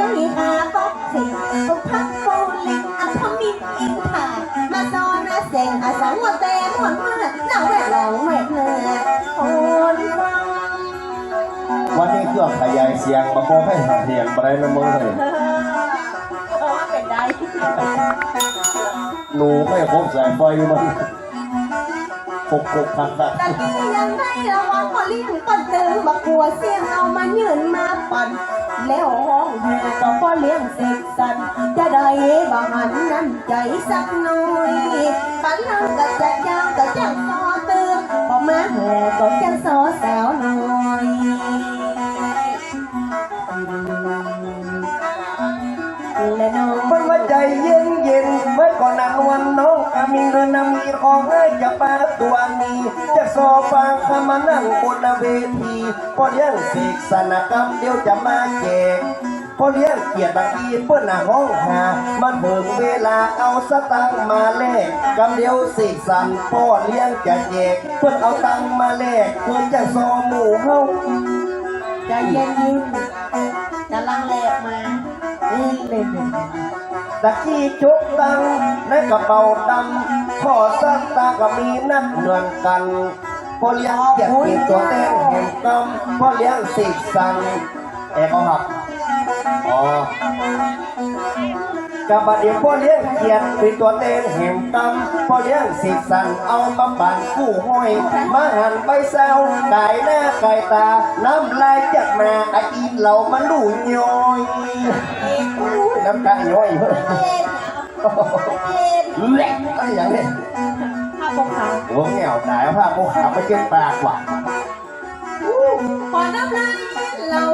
ยังมีหาบอกสิสุพักโกลิกอันทมินอิงค่ะมาซอนาเซงอาสังวเตมวนเมื่อหนังแหวกหลงแหวกเนื้อโอนฟังวันนี้เครื่องขยายเสียงมาโคให้หักเสียงมาได้นะมึงเลยเออว่าเป็นได้หนูไม่ครบสายไฟมันปกปกขัดขัดแต่ที่ยังได้ระวังพอเลี้ยงปันตึงบักกัวเสียงเอามายืนมาปั่น แล้วห้องแห่ก็พอเลี้ยงเสกสรรจะได้บางหันน้ำใจสักหน่อยปันลังก็จะยาวก็จะซอเตือนพอมาแห่ก็จะซอแซวหน่อยและน้องมันว่าใจเย็นเย็นเมื่อก่อนนั้นวันน้องก็มีเงินนำมีของให้จะปาตัวนี้จะสอบฟังคำ มานั่งบนเวทีพอเลี้ยงเสกสนกรรมเดี๋ยวจะมาแจกพอเลี้ยงเกียรติบางทีเพื่อนหน้าห้องหามันเบิ่งเวลาเอาสตังมาแลกกำเดียวเสกสรรพ่อเลี้ยงจะแจกเพื่อนเอาตังมาแลกเพื่อนจะซอหมู่เฮาใจเย็นยินกำลังแลกมาเล่นเล่นตะกี้จุกตังในกระเป๋าดำพ่อสักตาก็มีนักเหมือนกัน พ่อเลี้ยงเกียรติเป็นตัวแทนแห่งกรรมพ่อเลี้ยงสิกสันเอกเขาหักอ๋อกับบัดเดี๋ยวพ่อเลี้ยงเกียรติเป็นตัวแทนแห่งกรรมพ่อเลี้ยงสิสันเอามาบันกู้ห้อยมาหันใบแซวไก่หน้าไก่ตา น้ำลายจากมาไออีเหล่ามันดูย้อยน้ำตาย้อยเฮ้ยเล่นเล่นเละอะไรอย่างนี้ ข้าพงเขาโอ้เหนียวตายเอาผ้าโปกขาวไปเช็ดปากว่ะพอน้ำลายเรา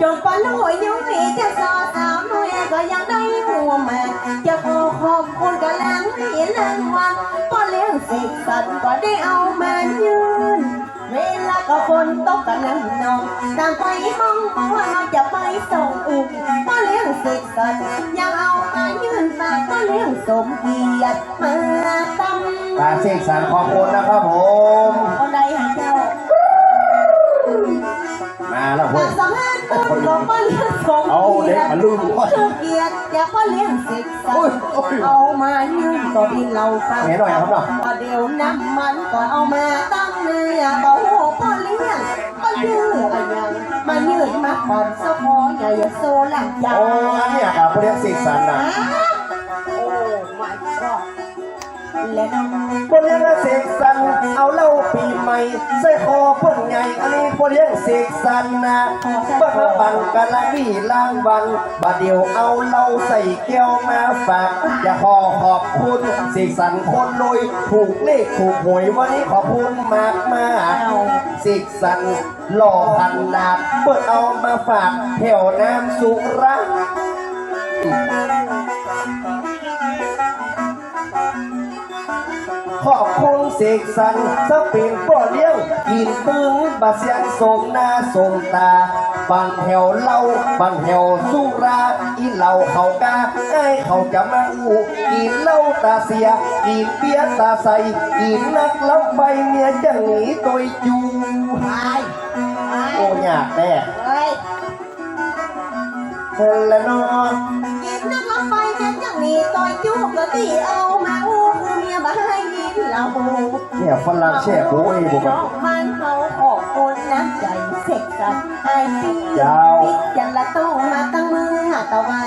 จนปลาลอยยุ่ยจะซอสาวน้อยก็ยังได้หัวมาจะขอขอบคุณกำลังให้รางวัลพอเลี้ยงเสกสรรก็ได้เอามายืนเวลา ก็ฝนตกกำลังนองต่างไปห้องเพราะว่าเราจะไปส่งอุกพ่อเลี้ยงเสกสรรยังเอามายืนฝากพ่อเลี้ยงสมเกียรติมาตำการเสกสรรขอบคุณนะครับผมคนใดหาเจ้า มาแล้วมาเว้ยสัมภาษณ์ คุณของพ่อเลี้ยงสมเอาเด็กมาลืมก่อนเกียรติอย่าพ่อเลี้ยงเสกสรรเอามายืนก็ดินเราฟังแหน่หน่อยครับเนาะพอเดี๋ยวน้ำมันก็เอามาตั้งเนื้อก็โหพ่อเลี้ยงก็ยืดอะไรยังมายืดมาผ่อนสะพอใหญ่โซหลังยาโอ้อันเนี่ยครับเรียกเสกสรรนะ โอ้ my และน้องพวกเลี้ยงเสกสรรเอาเหล้าปีใหม่ ใส่คอเพิ่นใหญ่อันนี้พวกเลี้ยงเสกสรรนะบิ่งมาบังกันละวี่ล่างวันบัดเดียวเอาเหล้าใส่แก้วมาฝากอย่าขอขอบคุณเสกสรรคนรวยถูกเลขถูกหวยวันนี้ขอบคุณมากมากๆสิกสันหล่อพันนาดเปิดเอามาฝากแถวน้ำสุระ ขอบคุณเสกสรรสปินป่อเลี้ยงกินตึงบาเสียงสมหน้าสมตาบังแถวเหล่าบังแถวสุราอีเหล่าเขากาไอ้เขาจะมาอูกินเหล้าตาเสียกินเบียร์ตาใสกินนักลับใบเมียจะหนีตัวจูไปไปโอ้ยากแน่เฮ้ยเธอละเนอกินน้ำลำไปแม่ยังมีต่อยจุกก็ตีเอามาอู้คือเมียบ้าให้ยิน เราเนี่ยฝรั่งแช่โอ้ยบุกน้องมันเขาขอบคนน้ำใจเสกสรรไอพี่ยาวปิดยันละตู้มาตั้งมือตะวา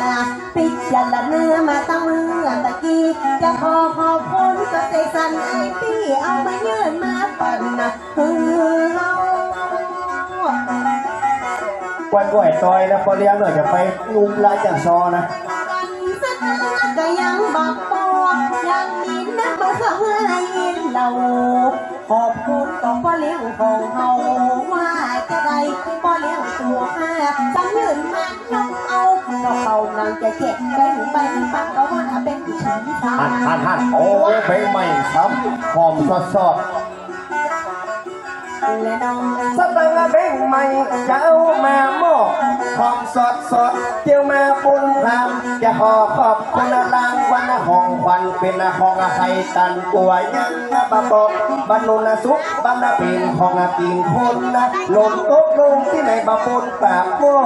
ปิดยันละเนื้อมาตั้งมือตะกี้จะขอขอบคุณก็เสกสรรไอพี่เอามายืนมาปั่นนะฮือเฮากวนกล้วยตอยนะพอเลี้ยงหน่อยจะไปลุมลาจังซอนะ เราขอบคุณขอพ่อเลี้ยงของเฮาว่าจะได้พ่อเลี้ยงตัวห้าสำยืนมายกเอาก็เขานั่งจะเจ็บเป็นไปปักก็ว่าเป็นผีชาหันหันหันโอ้เพลงใหม่ครับหอมสดสดและน้องสตังค์เพลงใหม่เจะเอามาม อบทองสดสดเจียวมาบุญธรรมจะขอขอบคุณรางวัลของขวัญเป็นของใครกันตัวยังนะบะบอกบรรลุนสุขบรรณเป็นของกินคนนะลงตกลงที่ไหนบะปนปากหม้อ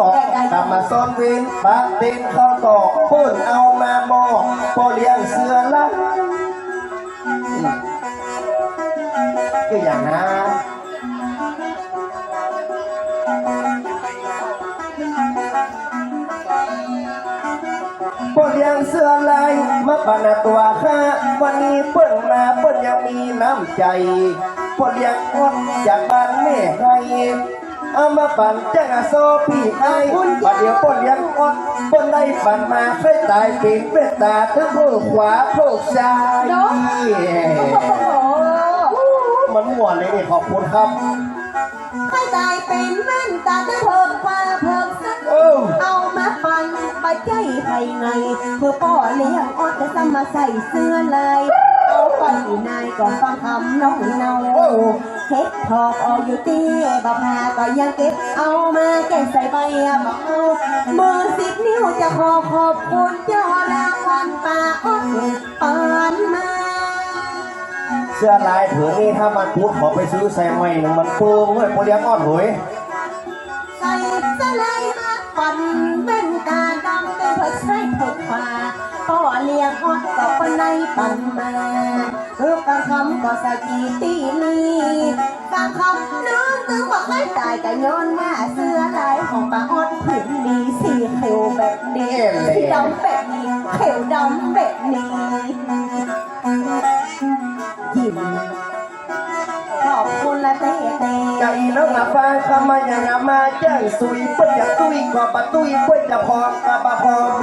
กลับมาซ่อนเว้นปะเป็นข้าวตอกพุ่นเอามาหม้อพอเลี้ยงเสือละก็อย่างนะ ปนยังเสื้อลายมาปนตัวข้าวันนี้เปิ้นมาเปิ้นยังมีน้ำใจปนยังอดจากบ้านแม่ให้เอามาปั่นจังอาโซพี่ไอ้ปัดเดี๋ยวปนยังอดปนได้ปั่นมาเคยตายเป็นเมตตาทั้งผู้ขวาผู้ซ้ายเนาะโอ้โหมันม่วนเลยนี่ขอบคุณครับให้ตายเป็นแว่นตาจะเพิ่มฟ้าเพิ่มสักเอามาปั่น ปัจจัยภายในเพื่อป่อเลี้ยงออดจะซ้ำมาใส่เสื้อลายเอาไปนายก่อนฟังคำน้องเนาโอ้เฮ็ดทอกออกอยู่ตีบะพาก็ยังเก็บเอามาแก้ใส่ใบอะบอกเอามือสิบนิ้วจะขอขอบคุณเจ้ารางวัลป่าอ้อนปานมาเสื้อลายผืนนี้ถ้ามันพูดขอไปซื้อใส่ใหม่หนึ่งมันเปิงเว้ยโปเลียงอ้อนเฮ้ยใส่สไลด์มาปั่นเป็ พ่อใช้ถูกฟ้าพ่อเลี้ยงฮอดกับปนในปั่นมาเออบางคำก็ใส่กีตีนี่บางคำน้องตึงบอกให้ตายก็ย้อนว่าเสื้อลายของป้าออดผืนดีสีเขียวแบบนี้สีดำแบบนี้เขียวดำแบบนี้ยิ้มขอบคุณละเต้เต้ใจน้องอาฟางคำมาอย่างอามาจ้างสุยเปิ้นอยากตุยก็ปะตุยเปิ้ จะพอก็ปะพอเ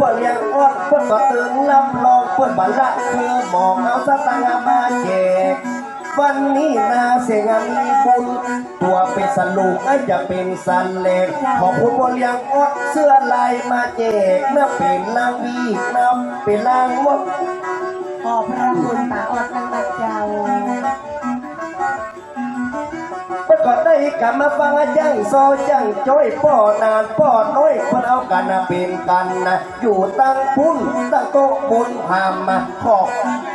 ปิ้นเลี้ยงอ้อนเปิ้นก็ตึงรับรองเปิ้นบัลละเธอมองเอาสตังค์มาเจกวันนี้นาเสียงมีบุญตัวเป็นสลูกไอ้จะเป็นสันเล็กขอบคุณบนเลี้ยงอ้อนเสื้อลายมาเจกเมื่อเป็นนางวีนำเป็นนางมด ก่อนได้กลับมาฟังอาจังโซจังจ้อยป้อนานป้อน้อยเพิ่นเอากันนะเป็นกันนะอยู่ตั้งพุ่นตั้งโต๊ะบนพามมาขอบ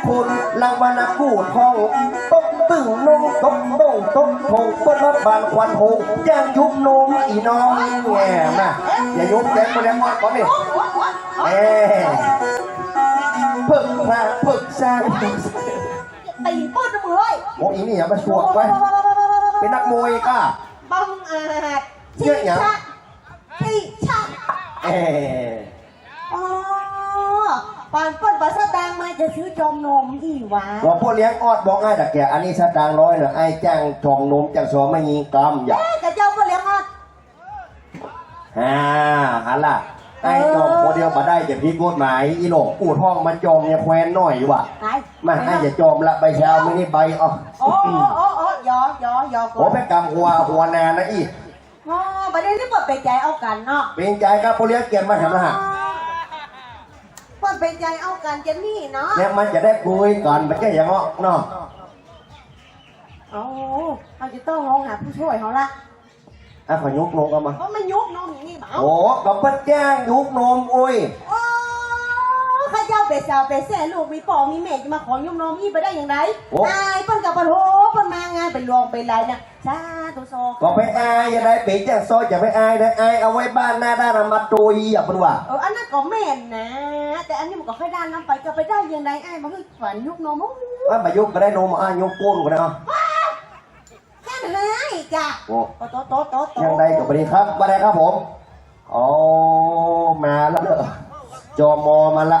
คุณรางวัลกู้ทองตกตึงนงตกต้งตกทงเปิ้นมาบานควันหงย่างยุบนมอีน้องแง่มาอย่ายุบแจ็คมาแล้วมอดก่อนนี่เอ้พึกพระพึกสร้างตีป้อนมือเลยโอ้อีนี่อย่ามาชวกไว้ เป็นนักมวยก้าบังอาจเยอะหยัง ที่ชะเอ้อ๋อปานเปิ้นภาษาดังมาจะซื้อจอมนมอีหวาบอกพวกเลี้ยงออดบอกง่ายแต่แกอันนี้สตางค์ร้อยเนอะไอ้จ้างจองนมจ้างสอไม่ยิงกำอย่าแม่กับเจ้าเปิ้นเลี้ยงออดฮ่าฮัลล่ะไอ้จองคนเดียวมาได้จะพี่กฎหมายอีโหลงกูท่องมันจองเนี่ยแควนหน่อยว่ะไหนมาไอ้จะจอมละใบเช้าไม่นี่ใบอ๋อโอ้โอ้โอ้โอ้ ยอยอยอโอ้ไปกำหัวหัวนนนะอีอ๋อประเด็นที่เปิดเป็นใจเอากันเนาะเป็นใจครับพวกเลี้ยงเกียรมาทำนะฮะเปิดเป็นใจเอากันจะนี่เนาะเนี่ยมันจะได้คุยก่อนไม่ใช่อย่างเงาะเนาะโอ้เราจะต้องลองหาผู้ช่วยเขาละอะขอยุกนมกันมาเพราะมันยุกนมอย่างนี้เปล่าโอ้กับเปิ้ลแจ้งยุกนมอุ้ยโอ้ ข้าเจ้าเป็ดสาวเป็ดแส่ลูกมีปอมีแม่จะมาขอยุบนมอีไปได้อย่างไรนายเปิ้นกับปะโถเปิ้นมางานเป็นรองเป็นไรเนี่ยสาธุโซก็ไปอายอย่าได้ปีจ้างซอยอย่าไปอายนะอายเอาไว้บ้านหน้าด้านมาตุยอย่าเป็นว่า เอออันนั้นก็แม่นนะ แต่อันนี้มันก็ค่อยด้านน้ำไปก็ไปได้ยังไงไอ้มันคือฝันยุกนมโอ้โหว่ามายุกก็ได้นมอะยุกก้นก็ได้อะแค่ไหนจ้ะโอ้โตโตโตโตโตยังไงก็ไปดีครับมาได้ครับผม อ๋อ มาแล้วเนอะจอมอมาละ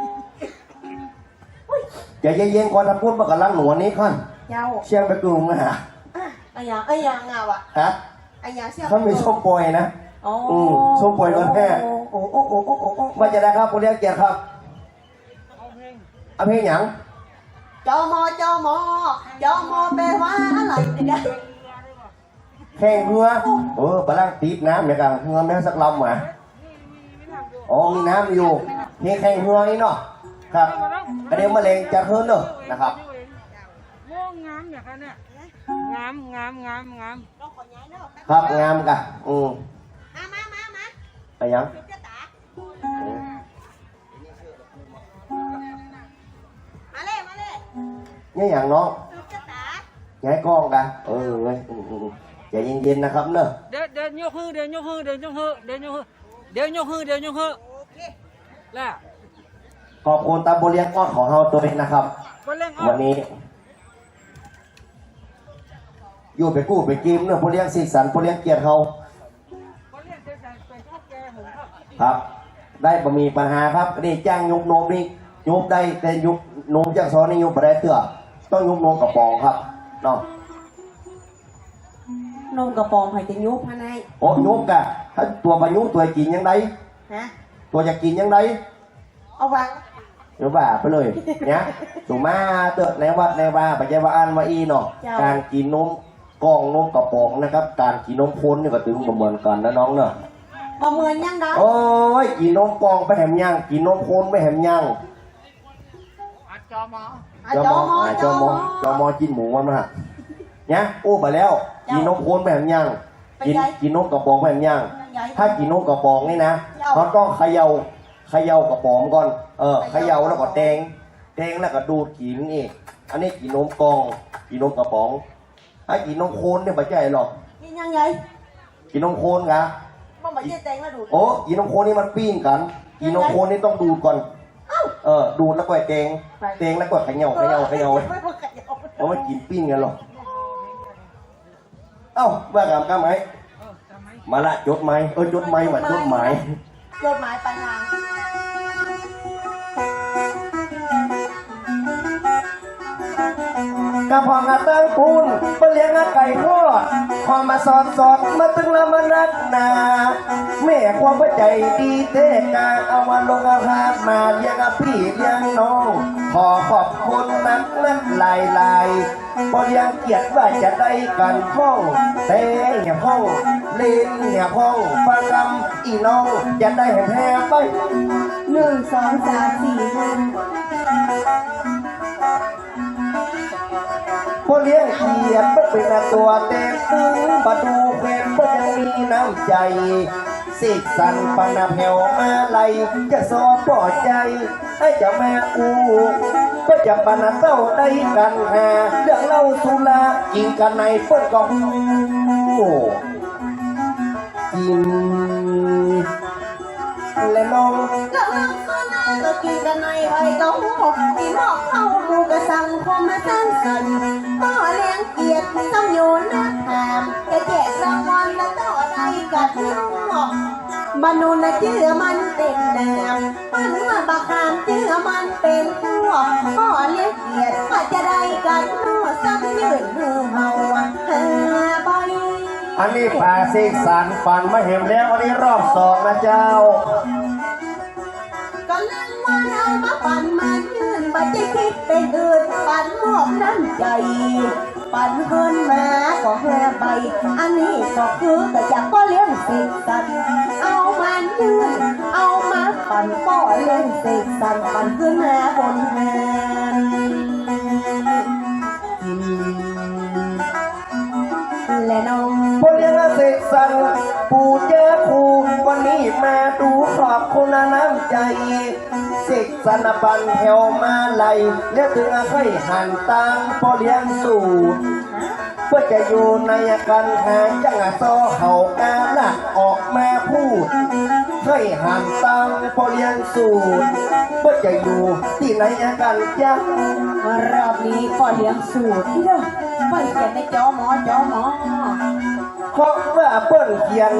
อ้ยใจเย็นๆก่อนถ้าพูดมากำลังหนวดนี้ขั้นเจ้าเชียงไปกรุงนะฮะอะไอ้ยังไอ้ยังอะวะฮะไอ้ยังเสียเขามีส้มปล่อยนะอ๋ออืมส้มปล่อยรสแท้โอ้โอ้โอ้โอ้โอ้โอ้มาจะได้ครับคุณเรียกเกียรติครับเอาเพลงหยังจอมอจอมอจอมอแปลว่าอะไรเนี่ยแข่งเรือเออปลาล่างตีบน้ำเนี่ยกันเรือแม่สักลำหมาอ๋อมีน้ำอยู่นี่แข่งเรือนี่เนาะ ครับประเดี๋ยวมะเร็งจะเฮิร์นเนอะนะครับโอ้งามอย่างนั้นเนี่ยงามงามงามงามครับงามกะอืมมามามามาอะไรหยังจุดจะตามาเลยมาเลยนี่อย่างน้องจุดจะตาย้ายกล้องกันเออเว้ยอืมอืมอืมใจเย็นๆนะครับเนอะเดี๋ยวเดี๋ยวยกฮือเดี๋ยวยกฮือเดี๋ยวยกฮือเดี๋ยวยกฮือเดี๋ยวยกฮือเดี๋ยวยกฮือโอเคล่ะ ขอบคุณตาโบเลียงอ้อนของเฮาตัวเองนะครับก็เล่นเอาวันนี้ อยู่ไปกู้ไปกิมเนอะโบเลียงสีสันโบเลียงเกียรติเฮาก็เล่นเดี๋ยวจะไปเข้าแกหุงครับครับ ได้บะมีปัญหาครับนี่จ้างยุกนมนี่ยุบได้แต่ยุกนมจากซอนนี่ยุบไปได้เถื่อต้องยุกนมกระป๋องครับเนาะนมกระป๋องไผ่จะยุบพะนายโอ้ยุกกะถ้าตัวบรรยุตัวกินยังไงฮะตัวจะกินยังไงเอาวาง เดี๋ยวบ่าไปเลยเนี่ยถูกมาเตอะในวัดในว่าไปใจว่าอันว่าอีเนาะการกินนมกล่องนมกระป๋องนะครับ การกินนมพ้นนี่ก็ถึงเหมือนกันนะน้องเนาะมาเหมือนยังไงโอ้ยกินนมกล่องไปแหมย่างกินนมพ้นไม่แหมย่างอัดจอมออะจอมออะจจออมมออจอมอกินหมูมันมาเนี่ยโอ้ไปแล้ว กินนมพ้นไม่แหมย่างกินกินนมกระป๋องไม่แหมย่างใหญ่ถ้ากินนมกระป๋องนี่นะเอาเขาต้องเขย่า เขย่ากระป๋องก่อน เออเขย่าแล้วก็แดงแดงแล้วก็ดูดกินอีกอันนี้กินนมกล่องกินนมกระป๋องถ้ากินนมโคนเนี่ยไม่ใช่หรอกนี่ยังไงกินนมโคนกะมันไม่ใช่แตงมาดูดโอ้กินนมโคนนี่มันปิ้งกันกินนมโคนนี่ต้องดูดก่อนเอ้าเออดูดแล้วก็แดงแดงแล้วก็เขย่าเขย่าเขย่าไม่ไม่เขย่าเอาไม่กินปิ้งกันหรอกเอ้าว่ากามกามไหมเออทำไมมาละจดไหมเออจดไหมมาจดหมา ยจดหมายปลายทางกะพองกะเติงปูนมาเลี้ยงไก่ทอดพอมาสอนสอนมาตึงละมานักหนาแม่ความว่าใจดีเตกาเอามาลงอาภาพมาเลี้ยงพี่เลี้ยงน้องขอขอบคุณนักนักหลายหลายบ่เลี้ยงเกียรติว่าจะได้กันพ้อเต้ยพ้อ เล่นเนี่ยพ้องฟังกำอีน้องจะได้แห่แห่ไปหนึ่งสองสามสี่ห้าผู้เลี้ยงเกียรติบ่เป็นตัวเต็มตึงบัดูเป็นบ่ยังมีน้ำใจสิกสันปนาแผ่วมาไลจะสอปอใจให้จะแม่อูก็จะปนาเต้าได้กันหาเรื่องเล่าสุรากินกันในเปิ้นก็หู กิน และน้องก็ลังก็น่าก็กินกันในไว้ก็หัวที่หมอกเข้าหมูกระสังคมมาสั้นสันก็เลี้ยงเกียรติต้องอยู่นะแถมจะแจกรางวัลและต่ออะได้กันหอกมนุษย์นะเชื่อมันเป็นแนวมันมาบักคามเชื่อมันเป็นพวกก็เลี้ยงเกียรติว่าจะได้กันหัวซ้ำยืนหูเฮาเฮาบ อันนี้ป่าสิกสันฟันมาเห็นแล้วอันนี้รอบสองนะเจ้า ก็ลังว่าเอามาปั่นมายืนบัดจะคิดเป็นอื่นปั่นมอบน้ำใจ ปั่นขึ้นมาก็แค่ใบ อันนี้ก็คือแต่อยากก็เลี้ยงสิกสัน เอามันยืนเอามาปั่นก็เลี้ยงสิกสันปั่นขึ้นมาบนแฮ ใจเสกสรรปันแถวมาไลเลี้ยถึงอาไข่หันตังพอเลี้ยงสูตรเพื่อจะอยู่ในกันหาจังอาซอเขากาละออกมาพูดให้หันตังพอเลี้ยงสูตรว่าจะอยู่ที่ไหนกันจ๊ะรอบนี้ก็เลี้ยงสูตรที่เด้อไปเขียนในจอหมอจอหมอ เพราะว่าเปิ้นเขียน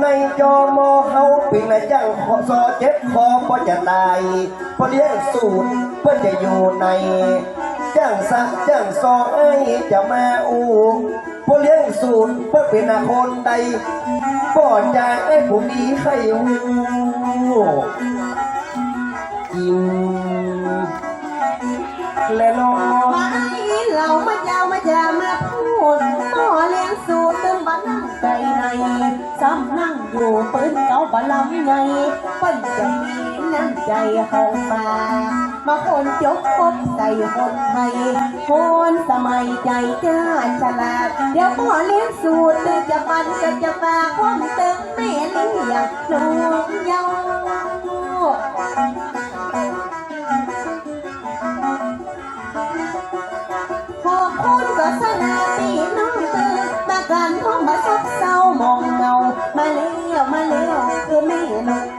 ในจอมอเฮาเป็นนายจ้างขอซอเจ็บคอก็จะตายเพอเลี้ยงสูตรเพื่อจะอยู่ในจ้างสักจ้างซอไอ้จะมาอูพอเลี้ยงสูตรเพื่อเป็นอาคนใดก็จะไอ้ผู้ดีให้หูกินและนอนไอ้เรามาเจ้ามาจะมา ใจในซ้ำนั่งอยู่ปืนเก่าบะลำไงเปิ้นจะมีน้ำใจของฟ้ามาคนจกพบใส่คนไทยคนสมัยใจกล้าฉลาด เดี๋ยวพ่อเลี้ยงสูตรตึงจะปันก็จะฝากความตึงแม่เลี้ยงลูกเยาว์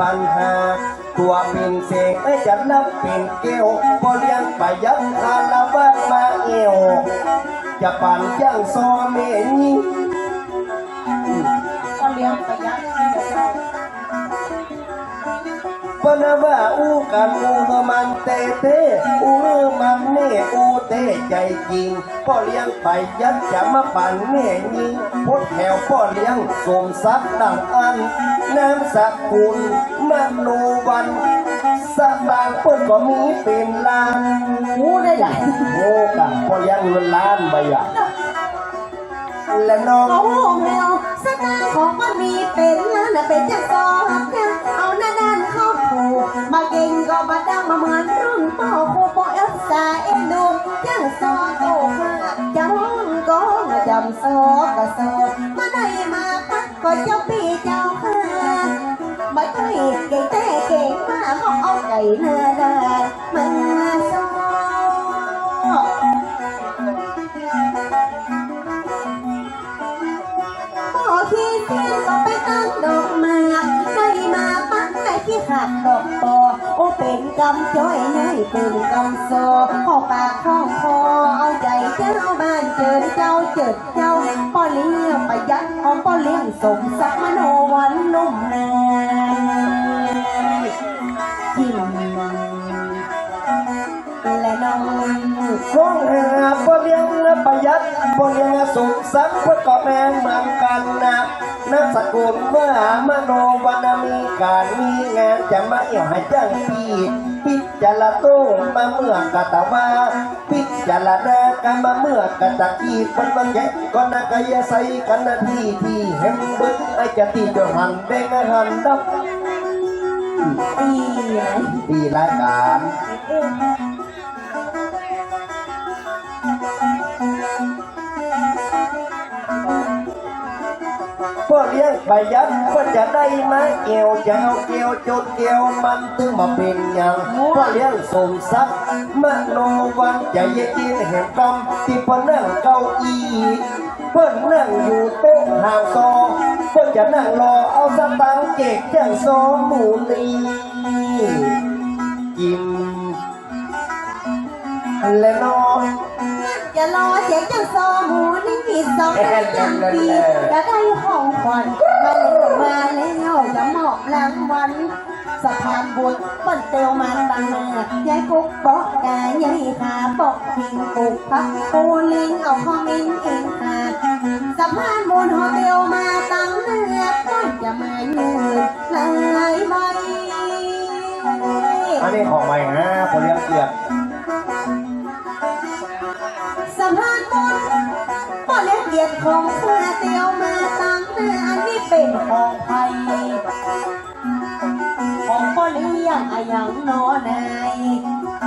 ตัวปิ้นเติมเวลาจะซอเขากาจะได้มาเหี่ยววันนี้ถึงมามีปัญหา ตัวเป็นเสกไม่จะนับเป็นเกลียวพอเลี้ยงไปยัดคาราบะมาเอวจะปั่นจ้างซอเมนี่ก็ นว่าอูกันอูมันเตเตอูมันเน่อูเตใจจริงพ่อเลี้ยงไปยัดจะมาปั่นแม่ยิงพดแถวพ่อเลี้ยงสมซักดังอันน้ำสักคุณมโนวันสตางค์เปิ้นก็มีเป็นล้านหูได้ไหลโอ้กะพ่อเลี้ยงเงินล้านใบอะและน้องโอ้โหเฮลสตาร์ของมันมีเป็นล้านเป็นจักซอ ดูจังซอโตมาจะมองก็มาจำซอกระสดมาได้มาปักก็เจ้าปีเจ้าค่ะม อ้เสียก็ไปตั้งดอกไมาไม่มาปักแต่ขี้ขาดดอกปอโอเป็นกำจ้อยน้อยเป็นกำโซพอปากข้องคอเอาใจเจ้าบ้านเจิดเจ้าเจิดเจ้าป้อเลี้ยงประหยัดเอาป้อเลี้ยงสมศักมโนวันนุ่มนายจิ้มและน้องร้องหาพ่อเลี้ยงประหยัดพ่อเลี้ยงสุขสันต์เพื่อก็แม่งมือนกันนะ นักสกุลเมื่อมโนวันมีการมีงานจะมาเอี่ยวให้จ้างปีปิจาระตุ้งมาเมื่อกะตะวาปิจาระนากะมาเมื่อกะตะกีคนบางแยกก็นากายใส่กันนาทีที่เห็นบึ้งไอจะตีจนหันเด้งหันดับตีไหนตีรายการ พ่อเลี้ยงไปยันก็จะได้มาเกี่ยวจะเอาเกี่ยวจนเกี่ยวมันถึงมาเป็นอย่างพ่อเลี้ยงสมทรัพย์มโนวันใจเย็นเห็นกำที่พ่อนั่งเก้าอี้เพิ่นนั่งอยู่โต๊ะห่างซอเพิ่นจะนั่งรอเอาสตางค์เก็กแจ้งซอหมูนีกินและนอน จะรอเสียงจังซหูนี่มีสองนัดยังปีจะได้ของขวัญมาแล้วมาแล้วจะมอบรางวัลสะพานบุญเปิ้นเตียวมาตั้งมายายกุ๊กบอกกายายขาบอกพิงกุ๊กพักปูลิงเอาคอมมินเองค่ะสะพานบุญหอเตียวมาตั้งเนื้อก้นจะมายืนหลายใบอันนี้ของใหม่นะพ่อเลี้ยงเกียบส ของเพื่อเตียวมาตั้งเนื้ออันนี้เป็นของไทย ของก้อย่างนอนาย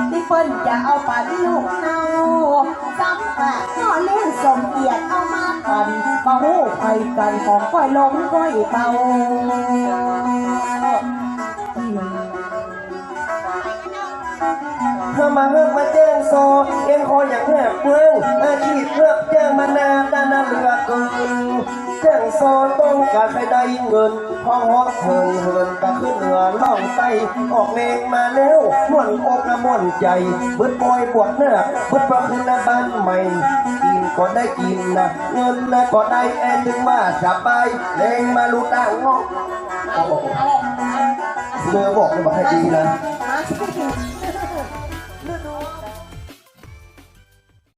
ที่เปิ้นจะเอาปันลูกเนาซ้ำค่ะก็เลี้ยงสมเกียรติเอามาปันมาหูไปกันของก้อยลงก้อยเบาเข้ามาเฮือกมาแจ้งโซ อย่างแหบเมืองอาชีพเพื่อแจ้งมานาตานาเลือเกินแจ้งโซต้องการให้ได้เงินพอฮอกเหินเหินก็ขึ้นเหนือล่องไตออกเลงมาแล้วม่วนอกนะม่วนใจเบิดปอยปวดเนื้อเบิดประคืนนะบ้านใหม่กินก็ได้กินนะเงินนะก็ได้แอนถึงมาสบายเลงมาลูกตางอกเมื่อบอกเลยบอกให้ดีนะ